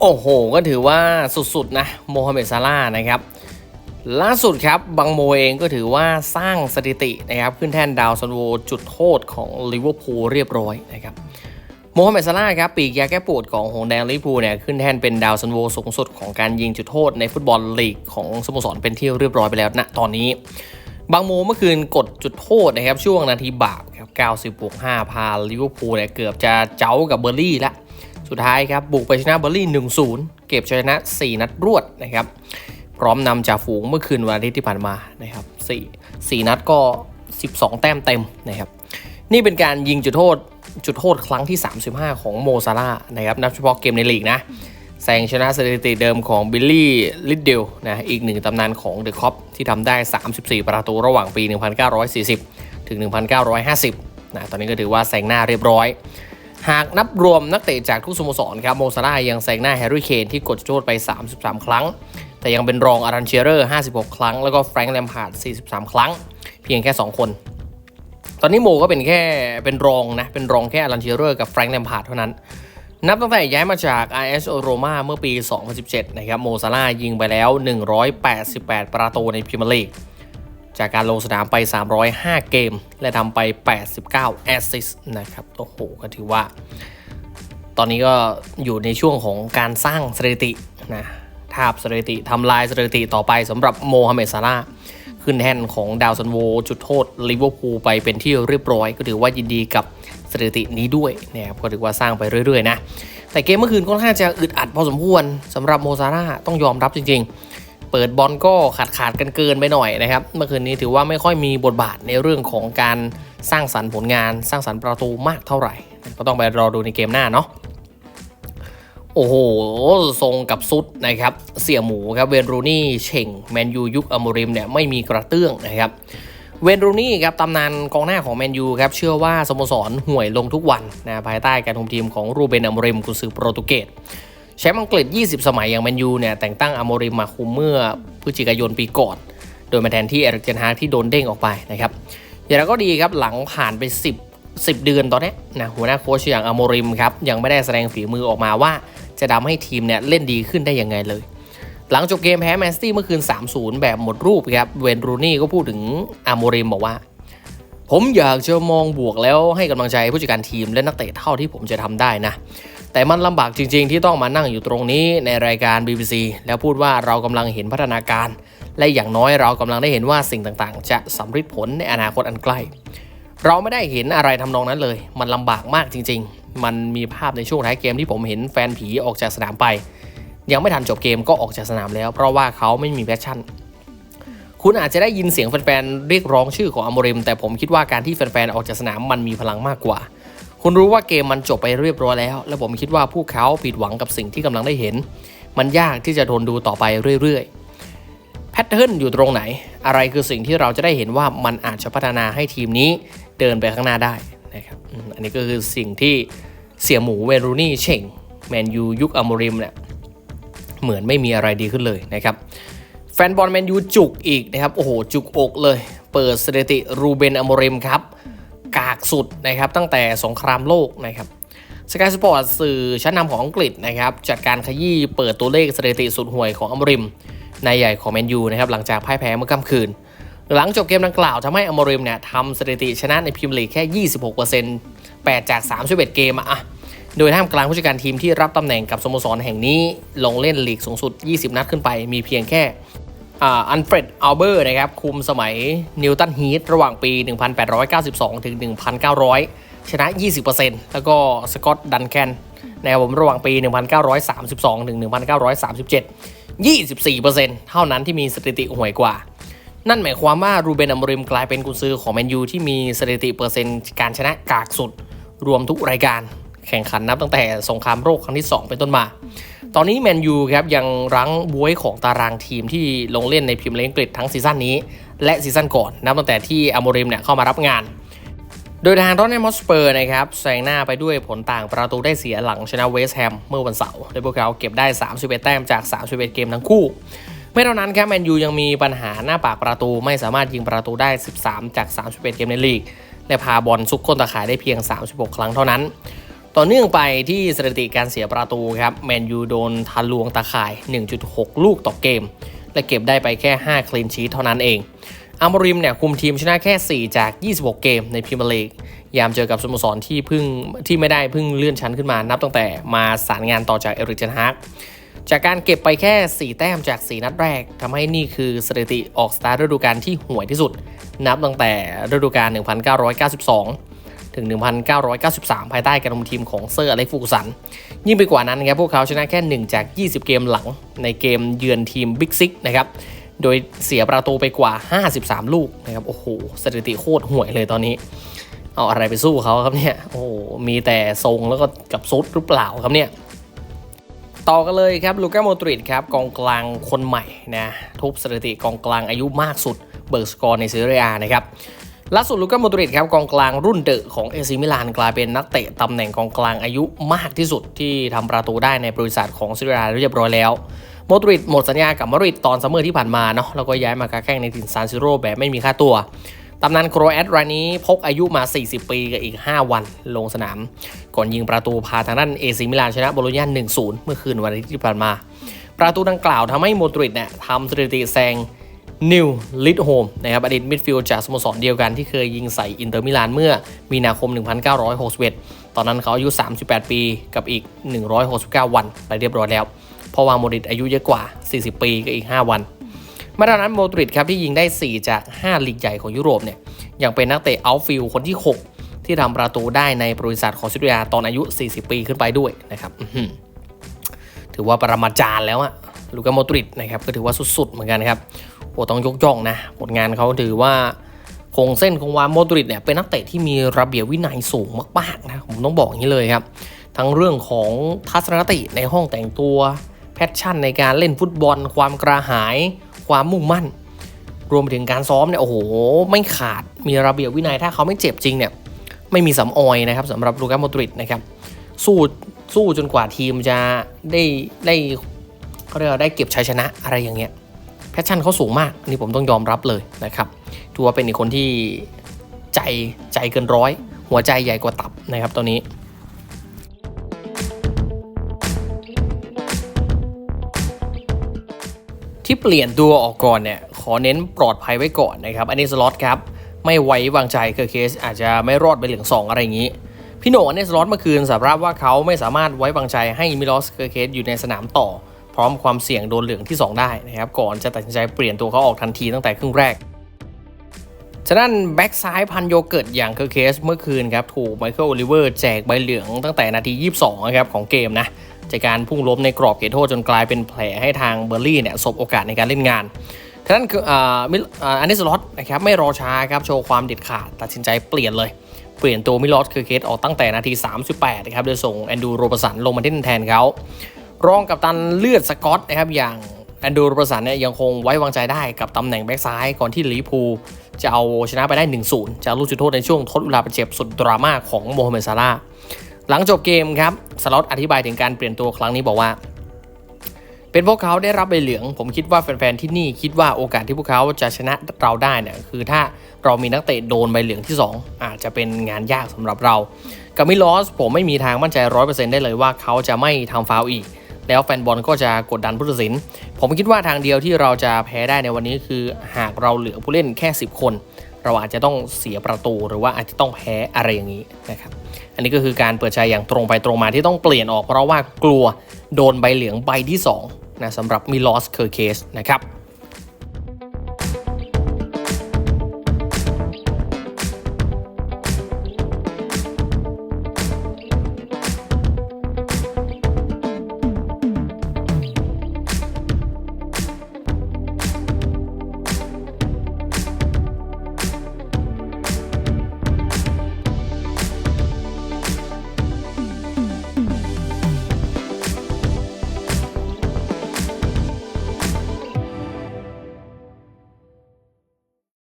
โอ้โห ก็ถือว่าสุดๆนะโมฮัมเหม็ดซาร่านะครับ ล่าสุดครับบังโมเองก็ถือว่าสร้างสถิตินะครับ ขึ้นแท่นดาวซันโวจุดโทษของลิเวอร์พูลเรียบร้อยนะครับโมฮัมเหม็ดซาร่าครับปีกยาแก้ปวดของหงแดงลิเวอร์พูลเนี่ยขึ้นแท่นเป็นดาวซันโวสูงสุดของการยิงจุดโทษในฟุตบอลลีกของสโมสรเป็นที่เรียบร้อยไปแล้วณตอนนี้บางโมเมื่อคืนกดจุดโทษนะครับช่วงนาทีบาปครับ90บวก5พาลิเวอร์พูลเนี่ยเกือบจะเจ้ากับเบอร์ลี่และ สุดท้ายครับบุกไปชนะเบอร์ลี่ 1-0 เก็บชนะ 4 นัดรวดนะครับ พร้อมนำจากฝูงเมื่อคืนวันอาทิตย์ที่ผ่านมานะครับ4 4นัดก็ 12 แต้มเต็มนะครับ นี่เป็นการยิงจุดโทษจุดโทษครั้งที่ 35 ของโมซาร่านะครับนับเฉพาะเกมในลีกนะแซงชนะสถิติเดิมของบิลลี่ลิดเดลนะอีกหนึ่งตำนานของเดอะคอปที่ทำได้ 34 ประตูระหว่างปี 1940 ถึง 1950นะตอนนี้ก็ถือว่าแซงหน้าเรียบร้อย หากนับรวมนักเตะจากทุกสโมสรครับโมซาร่ายังแซงหน้าแฮร์รี่เคนที่กดจุดโทษไป 33 ครั้ง แต่ยังเป็นรองอารันเชียเรอร์ 56 ครั้ง แล้วก็แฟรงค์แลมพาร์ด 43 ครั้ง เพียงแค่ 2 คน ตอนนี้โมก็เป็นแค่เป็นรองนะ เป็นรองแค่อารันเชียเรอร์กับแฟรงค์แลมพาร์ดเท่านั้น นับตั้งแต่ย้ายมาจาก RS Roma เมื่อปี 2017 นะครับโมซาร่ายิงไปแล้ว 188 ประตูในพรีเมียร์ลีก จากการลงสนามไป 305 เกม และทำไป 89 แอสซิสนะครับ โอ้โห ก็ถือว่า ตอนนี้ก็อยู่ในช่วงของการสร้างสถิตินะทาบสถิติทำลายสถิติต่อไปสำหรับโมฮัมเหม็ดซาร่าขึ้นแท่นของดาวซันโว จุดโทษลิเวอร์พูลไปเป็นที่เรียบร้อย ก็ถือว่ายินดีกับสถิตินี้ด้วยนะครับก็ถือว่าสร้างไปเรื่อยๆนะ แต่เกมเมื่อคืนค่อนข้างจะอึดอัดพอสมควรสำหรับโมซาร่าห์ต้องยอมรับจริง ๆ เปิดบอลก็ขาดขาดกันเกินไปหน่อยนะครับ เมื่อคืนนี้ถือว่าไม่ค่อยมีบทบาทในเรื่องของการสร้างสรรค์ผลงาน สร้างสรรค์ประตูมากเท่าไหร่ ก็ต้องไปรอดูในเกมหน้าเนาะโอ้โห ทรงกับซุดนะครับ เสี่ยหมูครับ เวนรูนี่เช่งแมนยูยุคอมริมเนี่ยไม่มีกระเตื้องนะครับ เวนรูนี่ครับตำนานกองหน้าของแมนยูครับ เชื่อว่าสโมสรห่วยลงทุกวันนะภายใต้การคุมทีมของรูเบนอมริมกุนซือโปรตุเกส แชมป์อังกฤษ 20 สมัยอย่างแมนยูเนี่ยแต่งตั้งอโมริมาคุมเมื่อพฤศจิกายนปีก่อน โดยมาแทนที่เอริกเทนฮากที่โดนเด้งออกไปนะครับอย่างไรก็ดีครับหลังผ่านไป 10 10 เดือนตอนนี้นะหัวหน้าโค้ชอย่างอโมริมครับยังไม่ได้แสดงฝีมือออกมาว่า จะทำให้ทีมเนี่ยเล่นดีขึ้นได้ยังไงเลย หลังจบเกมแพ้แมนซิตี้เมื่อคืน 3-0 แบบหมดรูปครับเวนรูนี่ก็พูดถึงอโมริมบอกว่าผมอยากจะมองบวกแล้วให้กำลังใจผู้จัดการทีมและนักเตะเท่าที่ผมจะทำได้นะ แต่มันลำบากจริง ๆ ที่ต้องมานั่งอยู่ตรงนี้ในรายการ BBC แล้วพูดว่าเรากำลังเห็นพัฒนาการ และอย่างน้อยเรากำลังได้เห็นว่าสิ่งต่างๆ จะสำเร็จผลในอนาคตอันใกล้ เราไม่ได้เห็นอะไรทำนองนั้นเลย มันลำบากมากจริง ๆ มันมีภาพในช่วงท้ายเกมที่ผมเห็นแฟนผีออกจากสนามไป ยังไม่ทันจบเกมก็ออกจากสนามแล้ว เพราะว่าเขาไม่มีแพชชั่นคุณอาจจะได้ยินเสียงแฟนๆเรียกร้องชื่อของอโมริม แต่ผมคิดว่าการที่แฟนๆออกจากสนามมันมีพลังมากกว่า คุณรู้ว่าเกมมันจบไปเรียบร้อยแล้ว และผมคิดว่าพวกเขาผิดหวังกับสิ่งที่กำลังได้เห็น มันยากที่จะทนดูต่อไปเรื่อยๆแพทเทิร์นอยู่ตรงไหน อะไรคือสิ่งที่เราจะได้เห็นว่ามันอาจจะพัฒนาให้ทีมนี้เดินไปข้างหน้าได้นะครับอันนี้ก็คือสิ่งที่เสียหมูเวรูนี่เชงแมนยูยุคอมริมเนี่ยเหมือนไม่มีอะไรดีขึ้นเลยนะครับแฟนบอลแมนยูจุกอีกนะครับโอ้โหจุกอกเลย เปิดสถิติรูเบนอมริมครับ กากสุดนะครับตั้งแต่สงครามโลกนะครับสกายสปอร์ตสื่อชั้นนำของอังกฤษนะครับจัดการขยี้เปิดตัวเลขสถิติสุดห่วยของอมริมนายใหญ่ของแมนยูนะครับหลังจากพ่ายแพ้เมื่อค่ำคืน หลังจบเกมดังกล่าวทำให้อมริมเนี่ยทำสถิติชนะในพรีเมียร์ลีกแค่ 26% 8 จาก 31 เกมอะโดยท่ามกลางผู้จัดการทีมที่รับตำแหน่งกับสโมสรแห่งนี้ลงเล่นลีกสูงสุด 20 นัดขึ้นไปมีเพียงแค่ อันเฟรดอัลเบอร์นะครับคุมสมัยนิวตันฮีทระหว่างปี 1892 ถึง 1900 ชนะ 20%แล้วก็สกอตดันแคนนะครับผมระหว่างปี 1932 ถึง 1937 24%เท่านั้นที่มีสถิติห่วยกว่า นั่นหมายความว่ารูเบนอัมริมกลายเป็นกุนซือของแมนยูที่มีสถิติเปอร์เซ็นต์การชนะกากสุด รวมทุกรายการ แข่งขันนับตั้งแต่สงครามโลกครั้งที่ 2 เป็นต้นมา ตอนนี้แมนยูครับยังรั้งบวยของตารางทีมที่ลงเล่นในพรีเมียร์ลีกอังกฤษทั้งซีซั่นนี้ และซีซั่นก่อนนับตั้งแต่ที่อโมริมเนี่ยเข้ามารับงาน โดยทางรอนแนมอสเปอร์นะครับแซงหน้าไปด้วยผลต่างประตูได้เสียหลังชนะเวสต์แฮมเมื่อวันเสาร์โดยพวกเขาเก็บได้ 31 แต้มจาก 31 เกมทั้งคู่ไม่เท่านั้นครับแมนยูยังมีปัญหาหน้าปากประตูไม่สามารถยิงประตูได้ 13 จาก 31 เกมในลีก และพาบอลซุกก้นตะข่ายได้เพียง 36 ครั้งเท่านั้น ต่อเนื่องไปที่สถิติการเสียประตูครับแมนยูโดนทะลวงตาข่าย 1.6 ลูกต่อเกม และเก็บได้ไปแค่ 5 คลีนชีทเท่านั้นเองอามริมเนี่ยคุมทีมชนะแค่ 4 จาก 26 เกมในพรีเมียร์ลีกยามเจอกับสโมสรที่เพิ่งที่ไม่ได้เพิ่งเลื่อนชั้นขึ้นมานับตั้งแต่มาสารงานต่อจากเอริกเจนฮากจากการเก็บไปแค่ 4 แต้มจาก 4 นัดแรกทำให้นี่คือสถิติออกสตาร์ฤดูกาลที่ห่วยที่สุด นับตั้งแต่ฤดูกาล1992 ถึง 1993 ภายใต้การคุมทีมของเซอร์อเล็กฟูกสัน ยิ่งไปกว่านั้นครับพวกเขาชนะแค่ 1 จาก 20 เกมหลังในเกมเยือนทีมบิ๊กซิกนะครับโดยเสียประตูไปกว่า 53 ลูกนะครับโอ้โหสถิติโคตรห่วยเลยตอนนี้ เอาอะไรไปสู้เขาครับเนี่ยโอ้โหมีแต่ทรงแล้วก็กับซุดหรือเปล่าครับเนี่ยต่อกันเลยครับลูก้าโมตริดครับกองกลางคนใหม่นะทุบสถิติกองกลางอายุมากสุดเบิร์กสกอร์ในซีเรียนะครับ ล่าสุดลูก้าโมตริดครับกองกลางรุ่นเดอะของเอซิมิลานกลายเป็นนักเตะตำแหน่งกองกลางอายุมากที่สุดที่ทำประตูได้ในบริษัทของซีเรียเรียบร้อยแล้วโมตริดหมดสัญญากับมาริดตอนซัมเมอร์ที่ผ่านมาเนาะแล้วก็ย้ายมาค้าแข่งในถิ่นซานซิโรแบบไม่มีค่าตัวตำนานโครแอตรายนี้พกอายุมา 40 ปีกับอีก 5 วันลงสนาม ก่อนยิงประตูพาทางด้านเอซิมิลานชนะโบโลญญา1-0 เมื่อคืนวันอาทิตย์ที่ผ่านมา ประตูดังกล่าวทำให้โมดริดเนี่ยทำสถิติแซง นิวลิทโฮมนะครับอดีตมิดฟิลด์จากสโมสรเดียวกันที่เคยยิงใส่อินเตอร์มิลานเมื่อมีนาคม 1961 ตอนนั้นเขาอายุ 38 ปีกับอีก 169 วันไปเรียบร้อยแล้ว เพราะว่าโมดริดอายุเยอะกว่า 40 ปีกับอีก 5 วันมาตอนนั้นโมดริดครับที่ยิงได้ 4 จาก 5 ลีกใหญ่ของยุโรปเนี่ยยังเป็นนักเตะเอาท์ฟิลด์คนที่ 6 ที่ทำประตูได้ในบริษัทของซิเรียตอนอายุ 40 ปีขึ้นไปด้วยนะครับถือว่าปรมาจารย์แล้วอะ ลูกาโมดริดนะครับก็ถือว่าสุดๆเหมือนกันครับโอ้ต้องยกย่องนะผลงานเขาถือว่าคงเส้นคงวาโมดริดเนี่ยเป็นนักเตะที่มีระเบียบวินัยสูงมากๆนะผมต้องบอกอย่างนี้เลยครับ ทั้งเรื่องของทัศนคติในห้องแต่งตัวแพชชั่นในการเล่นฟุตบอล ความกระหาย ความมุ่งมั่น รวมไปถึงการซ้อมเนี่ยโอ้โห ไม่ขาดมีระเบียบวินัยถ้าเขาไม่เจ็บจริงเนี่ยไม่มีสำออยนะครับสำหรับลูกาโมดริดนะครับสู้สู้จนกว่าทีมจะได้ได้ เขาเรียกว่าได้เก็บชัยชนะอะไรอย่างเงี้ยแพชชั่นเขาสูงมากอันนี้ผมต้องยอมรับเลยนะครับถือว่าเป็นอีกคนที่ใจใจเกินร้อย หัวใจใหญ่กว่าตับนะครับตอนนี้ที่เปลี่ยนตัวออกก่อนเนี่ยขอเน้นปลอดภัยไว้ก่อนนะครับอันนี้สล็อตครับไม่ไว้วางใจเคอร์เคสอาจจะไม่รอดไปเหลืองสองอะไรอย่างนี้ พี่โหน่งอันนี้สล็อตเมื่อคืนสารภาพว่าเขาไม่สามารถไว้วางใจให้มิลอสเคอร์เคสอยู่ในสนามต่อ พร้อมความเสี่ยงโดนเหลืองที่ 2 ได้นะครับก่อนจะตัดสินใจเปลี่ยนตัวเขาออกทันทีตั้งแต่ครึ่งแรกฉะนั้นแบ็กซ้ายพันโยเกิร์ตอย่างเคอร์เคสเมื่อคืนครับถูกไมเคิลโอลิเวอร์แจกใบเหลืองตั้งแต่นาที 22นะครับของเกมนะจากการพุ่งล้มในกรอบเขตโทษจนกลายเป็นแผลให้ทางเบอร์ลี่เนี่ยสบโอกาสในการเล่นงานฉะนั้นคืออ,อ,อนนี้สล็อตนะครับไม่รอช้าครับโชว์ความเด็ดขาดตัดสินใจเปลี่ยนเลย เปลี่ยนตัวมิลอสเคอเคสออกตั้งแต่นาที 38นะครับโดยส่งแอนดูโรบสันลงมาเล่นแทนเขา รองกับตันเลือดสกอตนะครับอย่างแอนดูโรบสันเนี่ยยังคงไว้วางใจได้กับตำแหน่งแบ็กซ้ายก่อนที่ลิพูจะเอาชนะไปได้ 1-0 จากลูกจุดโทษในช่วงทดเวลาบาดเจ็บสุดดราม่าของโมฮัมเหม็ดซาลาหลังจบเกมครับสล็อตอธิบายถึงการเปลี่ยนตัวครั้งนี้บอกว่า เป็นพวกเขาได้รับใบเหลือง ผมคิดว่าแฟนๆที่นี่คิดว่าโอกาสที่พวกเขาจะชนะเราได้เนี่ยคือถ้าเรามีนักเตะโดนใบเหลืองที่ 2 อาจจะเป็นงานยากสำหรับเรากับมิลอสผมไม่มีทางมั่นใจร้อยเปอร์เซ็นต์ได้เลยว่าเขาจะไม่ทำฟาวอีก แล้วแฟนบอลก็จะกดดันผู้ตัดสิน ผมคิดว่าทางเดียวที่เราจะแพ้ได้ในวันนี้คือหากเราเหลือผู้เล่นแค่ 10 คน เราอาจจะต้องเสียประตูหรือว่าอาจจะต้องแพ้อะไรอย่างนี้นะครับอันนี้ก็คือการเปิดใจอย่างตรงไปตรงมาที่ต้องเปลี่ยนออกเพราะว่ากลัวโดนใบเหลืองใบที่2นะสำหรับมิลอสเคอร์เคสนะครับ